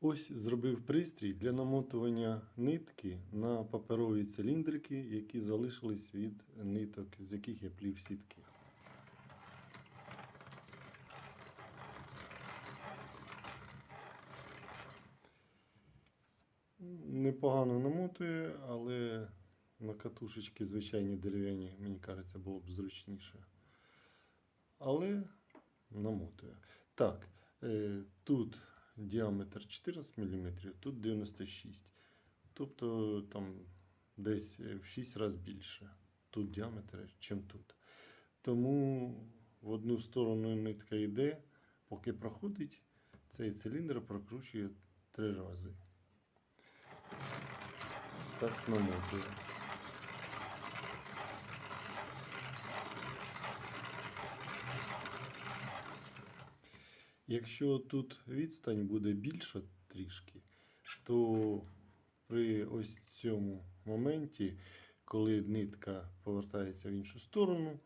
Ось зробив пристрій для намотування нитки на паперові циліндрики, які залишились від ниток, з яких я плів сітки. Непогано намотує, але на катушечки звичайні дерев'яні, мені кажеться, було б зручніше. Але намотує. Так, е, тут діаметр 14 мм, тут 96 Тобто там десь в 6 разів більше. Тут діаметр, ніж тут. Тому в одну сторону нитка йде, поки проходить, цей циліндр прокручує три рази. Так намотує. Якщо тут відстань буде більша трішки, то при ось цьому моменті, коли нитка повертається в іншу сторону,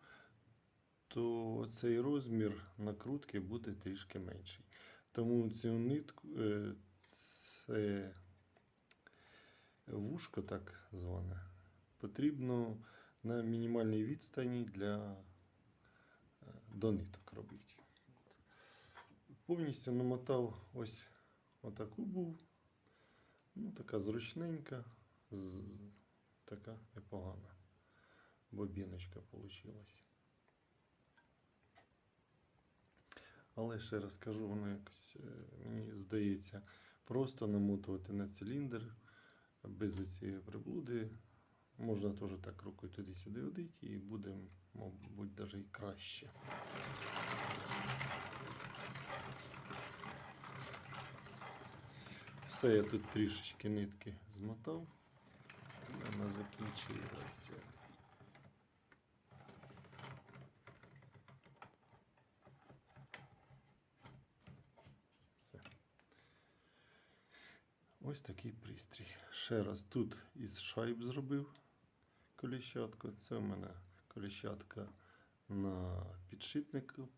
то цей розмір накрутки буде трішки менший. Тому цю нитку, е, це вушко так зване, потрібно на мінімальній відстані для е, до ниток робити. Повністю намотав ось отаку був. Ну, така зручненька, з, така непогана бобіночка вийшла. Але ще раз кажу, воно якось, е, мені здається, просто намотувати на циліндр без цієї приблуди. Можна теж так рукою туди-сюди водити і буде, мабуть, навіть і краще. Все, я тут трішечки нитки змотав. Вона закінчилася. Все. Ось такий пристрій. Ще раз тут із шайб зробив коліщатку. Це в мене коліщатка на підшипнику.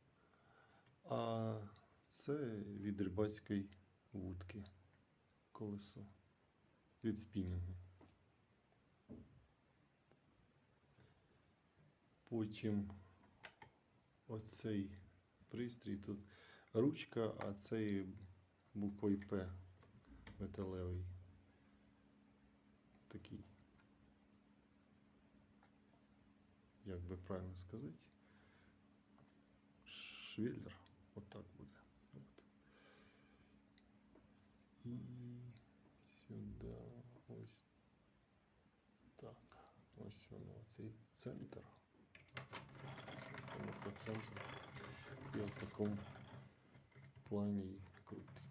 А це від рибацької вудки колесо від спінінгу. Потім оцей пристрій тут ручка, а цей буквою П металевий. Такий. Як би правильно сказати? Швеллер. Отак буде. От. І сюди ось так. Ось воно, цей центр. Воно по центру. І в такому плані і крутиться.